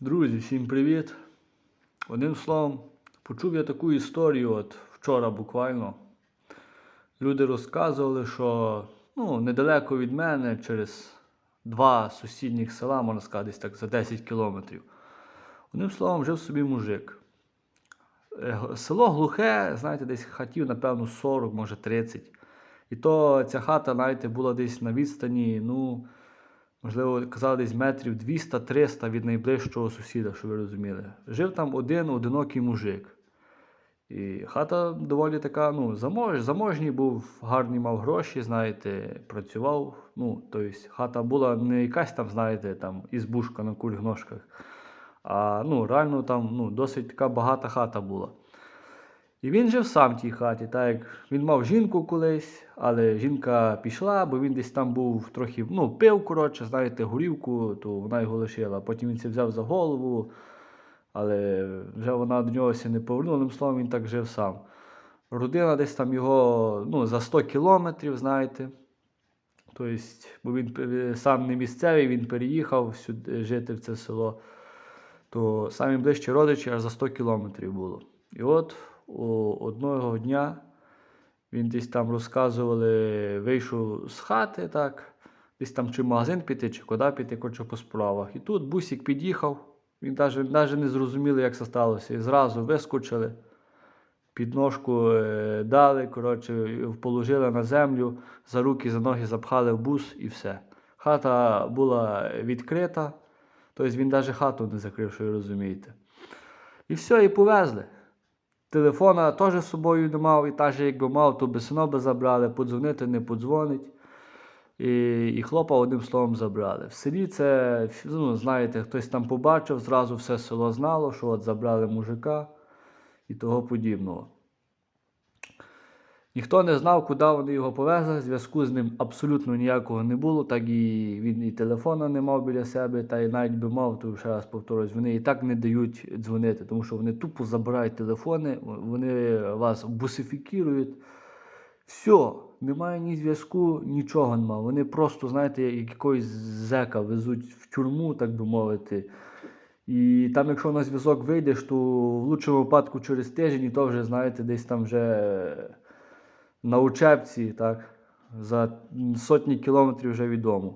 Друзі, всім привіт! Одним словом, почув я таку історію от вчора буквально. Люди розказували, що ну, недалеко від мене, через два сусідніх села, можна сказати, десь так за 10 кілометрів. Одним словом, жив собі мужик. Е, Село глухе, знаєте, десь хатів, напевно, 40, може 30. І то ця хата, знаєте, була десь на відстані, ну, можливо, казали десь метрів 200-300 від найближчого сусіда, що ви розуміли. Жив там один одинокий мужик. І хата доволі така, ну, замож, заможній був, гарні мав гроші, знаєте, працював. Ну, тобто хата була не якась там, знаєте, там ізбушка на куріх ножках, а ну, реально там ну, досить така багата хата була. І він жив сам в тій хаті, так як він мав жінку колись, але жінка пішла, бо він десь там був трохи, ну, пив, коротше, знаєте, горівку, то вона його лишила. Потім він це взяв за голову, але вже вона до нього не повернула, одним словом, він так жив сам. Родина десь там його ну, за 100 кілометрів, знаєте. Тобто, бо він сам не місцевий, він переїхав сюди жити в це село, то самі ближчі родичі аж за 100 кілометрів було. І от одного дня він десь там розказували, вийшов з хати, так, десь там чи в магазин піти, чи куди піти, коротше, по справах. І тут бусик під'їхав, він навіть, навіть не зрозумів, як це сталося. І зразу вискочили, підножку е, дали, коротше, положили на землю, за руки, за ноги запхали в бус і все. Хата була відкрита, тобто він навіть хату не закрив, що ви розумієте. І все, і повезли. Телефона теж з собою не мав, і теж якби мав, то би сино би забрали, подзвонити не подзвонить. І, і хлопа одним словом забрали. В селі це, ну, знаєте, хтось там побачив, зразу все село знало, що от забрали мужика і того подібного. Ніхто не знав, куди вони його повезли, зв'язку з ним абсолютно ніякого не було, так і він і телефона не мав біля себе, та й навіть би мав, то ще раз повторюсь, вони і так не дають дзвонити, тому що вони тупо забирають телефони, вони вас бусифікують. Все, немає ні зв'язку, нічого немає. Вони просто, знаєте, якогось зека везуть в тюрму, так би мовити. І там, якщо на зв'язок вийдеш, то в лучшому випадку через тиждень, і то вже, знаєте, десь там вже на учебці, так, за сотні кілометрів вже відомо.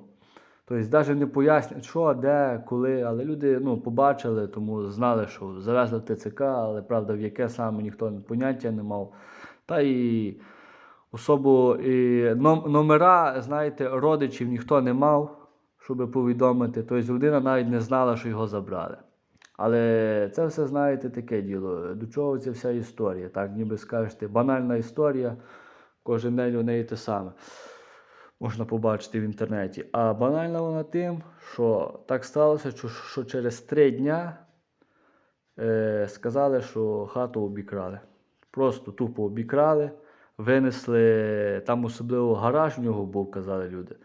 Тобто навіть не пояснять, що, де, коли, але люди ну, побачили, тому знали, що завезли ТЦК, але правда, в яке саме ніхто поняття не мав. Та і особо і номера, знаєте, родичів ніхто не мав, щоб повідомити. Тобто людина навіть не знала, що його забрали. Але це все, знаєте, таке діло. До чого ця вся історія? Так, ніби скажете, банальна історія, кожен день у неї те саме. Можна побачити в інтернеті. А банальна вона тим, що так сталося, що через три дня е, сказали, що хату обікрали. Просто тупо обікрали, винесли, там особливо гараж в нього був, казали люди.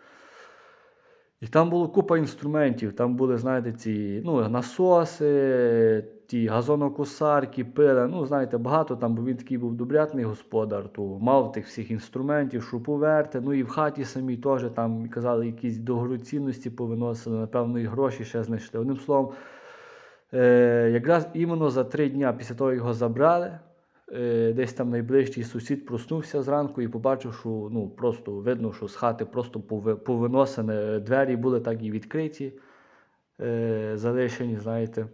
І там було купа інструментів. Там були, знаєте, ці ну, насоси, ті газонокосарки, пили. Ну, знаєте, багато там, бо він такий був добрятний господар, то мав тих всіх інструментів, шуруповерти. Ну і в хаті самій теж там казали, якісь дорогоцінності повиносили, напевно, і гроші ще знайшли. Одним словом, е, якраз іменно за три дня після того його забрали. е, Десь там найближчий сусід проснувся зранку і побачив, що ну, просто видно, що з хати просто пови- повиносені двері були так і відкриті, е, залишені, знаєте.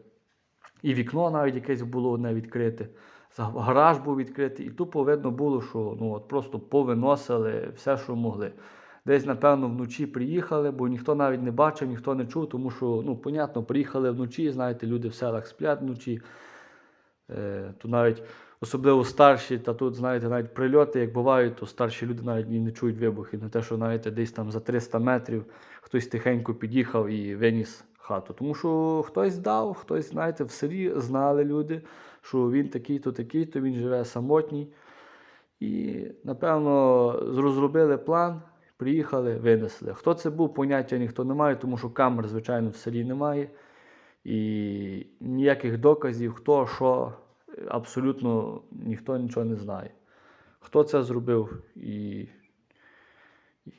І вікно навіть якесь було одне відкрите. Гараж був відкритий, і тупо видно було, що ну, от просто повиносили все, що могли. Десь, напевно, вночі приїхали, бо ніхто навіть не бачив, ніхто не чув, тому що, ну, понятно, приїхали вночі, знаєте, люди в селах сплять вночі. Е, то навіть особливо старші, та тут, знаєте, навіть прильоти, як бувають, то старші люди навіть і не чують вибухів. Не те, що знаєте, десь там за 300 метрів хтось тихенько під'їхав і виніс хату. Тому що хтось дав, хтось, знаєте, в селі знали люди, що він такий-то, такий-то, він живе самотній. І, напевно, розробили план, приїхали, винесли. Хто це був, поняття ніхто не має, тому що камер, звичайно, в селі немає. І ніяких доказів, хто що, абсолютно ніхто нічого не знає. Хто це зробив і,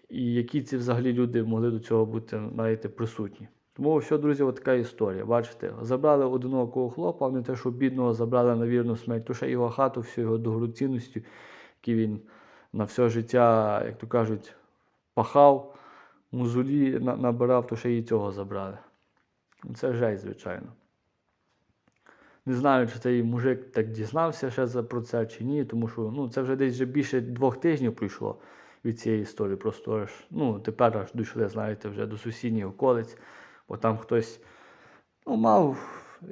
і які ці взагалі люди могли до цього бути знаєте, присутні. Тому все, друзі, от така історія. Бачите, забрали одинокого хлопа, не те, що бідного забрали на вірну смерть, то ще його хату, всю його догруцінності, які він на все життя, як то кажуть, пахав, музулі набирав, то ще і цього забрали. Це жесть, звичайно. Не знаю, чи цей мужик так дізнався ще про це чи ні, тому що ну, це вже десь вже більше двох тижнів пройшло від цієї історії. Просто аж, ну, тепер аж дійшли, знаєте, вже до сусідніх околиць, бо там хтось ну, мав,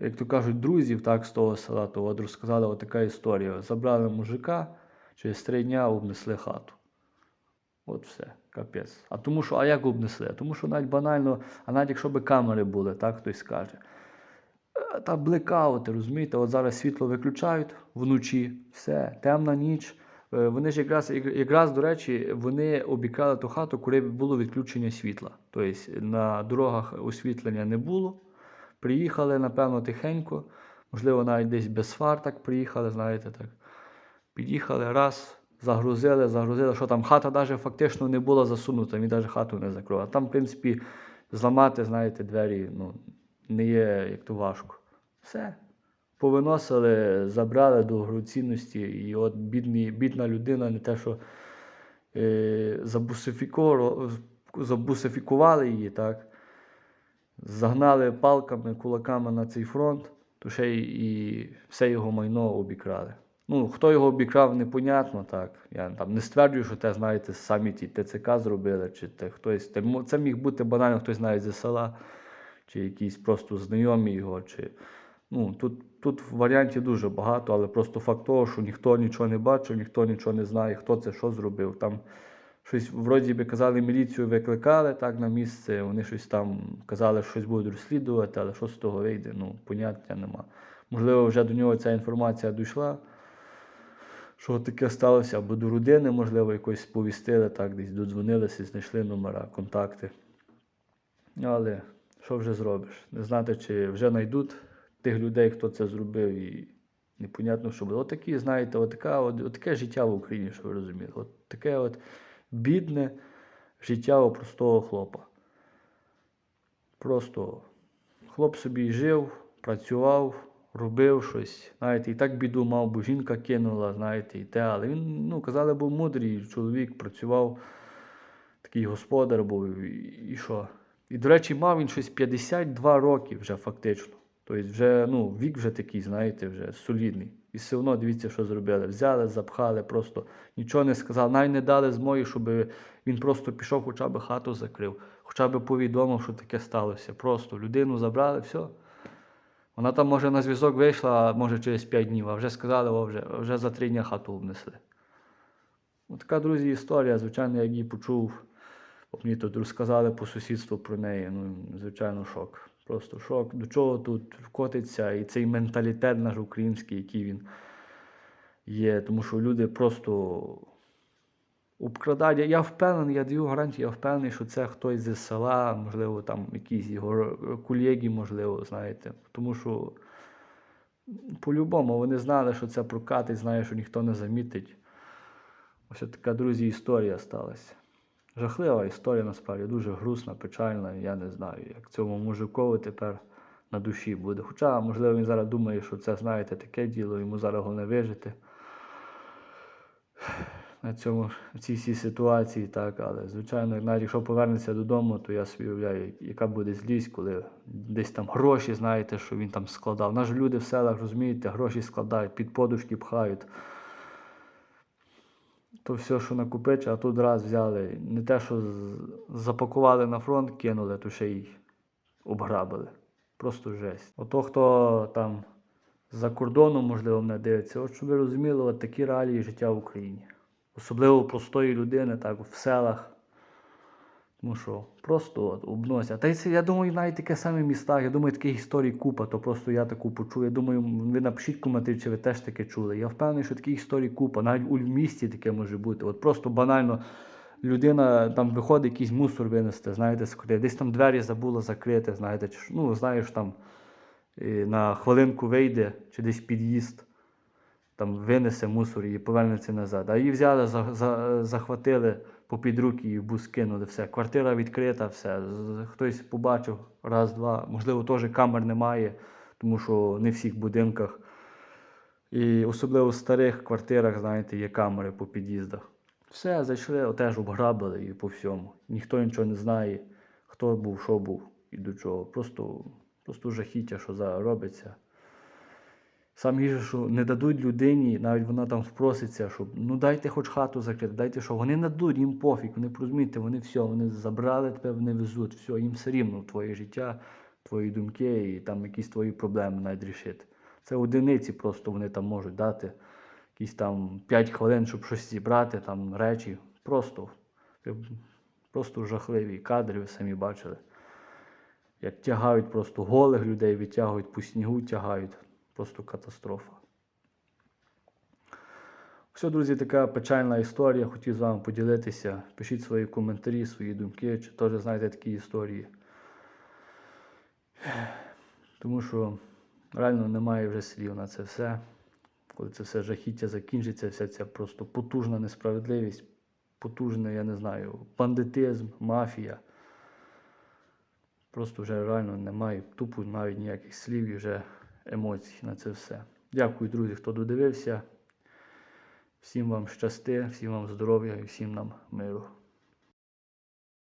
як то кажуть, друзів так, з того села, то от розказали от така історія. Забрали мужика, через три дня обнесли хату. От все, капець. А тому що, а як обнесли? Тому що навіть банально, а навіть якщо би камери були, так хтось скаже. Та блекаути, розумієте, от зараз світло виключають вночі, все, темна ніч. Е, Вони ж якраз, якраз, до речі, вони обікрали ту хату, коли було відключення світла. Тобто на дорогах освітлення не було. Приїхали, напевно, тихенько, можливо, навіть десь без фар так приїхали, знаєте, так. Під'їхали раз, загрузили, загрузили, що там хата навіть фактично не була засунута, він навіть хату не закрив. А там, в принципі, зламати, знаєте, двері ну, не є як то важко. Все. Повиносили, забрали до гроцінності, і от бідні, бідна людина, не те, що е, забусифікували її, так, загнали палками, кулаками на цей фронт, то ще і все його майно обікрали. Ну, хто його обікрав, непонятно, так. Я там не стверджую, що те, знаєте, самі ті ТЦК зробили, чи те хтось. Це міг бути банально хтось навіть зі села, чи якісь просто знайомі його. Чи... Ну, тут, тут варіантів дуже багато, але просто факт того, що ніхто нічого не бачив, ніхто нічого не знає, хто це що зробив. Там щось вроді би казали, міліцію викликали так на місце, вони щось там казали, що щось будуть розслідувати, але що з того вийде, ну, поняття нема. Можливо, вже до нього ця інформація дійшла, що таке сталося, або до родини, можливо, якось сповістили, так, десь додзвонилися, знайшли номера, контакти. Але що вже зробиш? Не знати, чи вже знайдуть тих людей, хто це зробив, і непонятно, що буде. Отакі, знаєте, отака, от, отаке життя в Україні, що ви розуміли. От таке от бідне життя у простого хлопа. Просто хлоп собі жив, працював, робив щось. Знаєте, і так біду мав, бо жінка кинула, знаєте, і те. Але він, ну, казали, був мудрий чоловік, працював, такий господар був, і, і що. І, до речі, мав він щось 52 роки вже фактично. Тобто вже ну, вік вже такий, знаєте, вже солідний. І все одно дивіться, що зробили. Взяли, запхали, просто нічого не сказали. Навіть не дали змоги, щоб він просто пішов, хоча б хату закрив, хоча б повідомив, що таке сталося. Просто людину забрали, все. Вона там, може, на зв'язок вийшла, може через 5 днів, а вже сказали, о, вже, вже за 3 дні хату обнесли. Ось така, друзі, історія. Звичайно, як її почув, бо мені тут розказали по сусідству про неї. Ну, звичайно, шок. Просто шок. До чого тут вкотиться і цей менталітет наш український, який він є. Тому що люди просто обкрадають. Я впевнений, я даю гарантію, я впевнений, що це хтось зі села, можливо, там якісь його колеги, можливо, знаєте. Тому що по-любому вони знали, що це прокатить, знає, що ніхто не замітить. Ось така, друзі, історія сталася. Жахлива історія, насправді, дуже грустна, печальна. Я не знаю, як цьому мужикові тепер на душі буде. Хоча, можливо, він зараз думає, що це, знаєте, таке діло, йому зараз головне вижити на цьому, в цій всій ситуації, так, але звичайно, навіть якщо повернеться додому, то я собі уявляю, яка буде злість, коли десь там гроші, знаєте, що він там складав. Наші люди в селах, розумієте, гроші складають, під подушки пхають. То все, що накопичили, а тут раз взяли. Не те, що запакували на фронт, кинули, то ще й обграбили. Просто жесть. Ото хто там за кордоном, можливо, мене дивиться, от щоб ви розуміли, от такі реалії життя в Україні. Особливо простої людини, так, в селах. Тому що просто обносять. Та я думаю, навіть таке саме в містах. Я думаю, таких історій купа, то просто я таку почув. Я думаю, ви напишіть коментарі, чи ви теж таке чули. Я впевнений, що таких історій купа. Навіть у місті таке може бути. От просто банально людина там виходить, якийсь мусор винести, знаєте, з. Десь там двері забула закрити, знаєте, чи, ну, знаєш, там на хвилинку вийде, чи десь під'їзд. там винесе мусор і повернеться назад. А її взяли, за, за, захватили попід руки і в бус кинули. Все. Квартира відкрита, все. Хтось побачив раз, два. Можливо, теж камер немає, тому що не в всіх будинках. І особливо в старих квартирах, знаєте, є камери по під'їздах. Все, зайшли, теж обграбили і по всьому. Ніхто нічого не знає, хто був, що був і до чого. Просто, просто жахіття, що зараз робиться. Саме гірше, що не дадуть людині, навіть вона там впроситься, щоб ну дайте хоч хату закрити, дайте що. Вони не дадуть, їм пофіг, вони розумієте, вони все, вони забрали тебе, вони везуть, все, їм все рівно твоє життя, твої думки і там якісь твої проблеми навіть рішити. Це одиниці просто вони там можуть дати якісь там 5 хвилин, щоб щось зібрати, там речі. Просто, просто жахливі кадри, ви самі бачили. Як тягають просто голих людей, відтягують по снігу, тягають. Просто катастрофа. Все, друзі, така печальна історія. Хотів з вами поділитися. Пишіть свої коментарі, свої думки, чи теж знаєте такі історії. Тому що реально немає вже слів на це все. Коли це все жахіття закінчиться, вся ця просто потужна несправедливість, потужний, я не знаю, бандитизм, мафія. Просто вже реально немає тупо навіть ніяких слів і вже емоцій на це все. Дякую, друзі, хто додивився. Всім вам щасти, всім вам здоров'я і всім нам миру.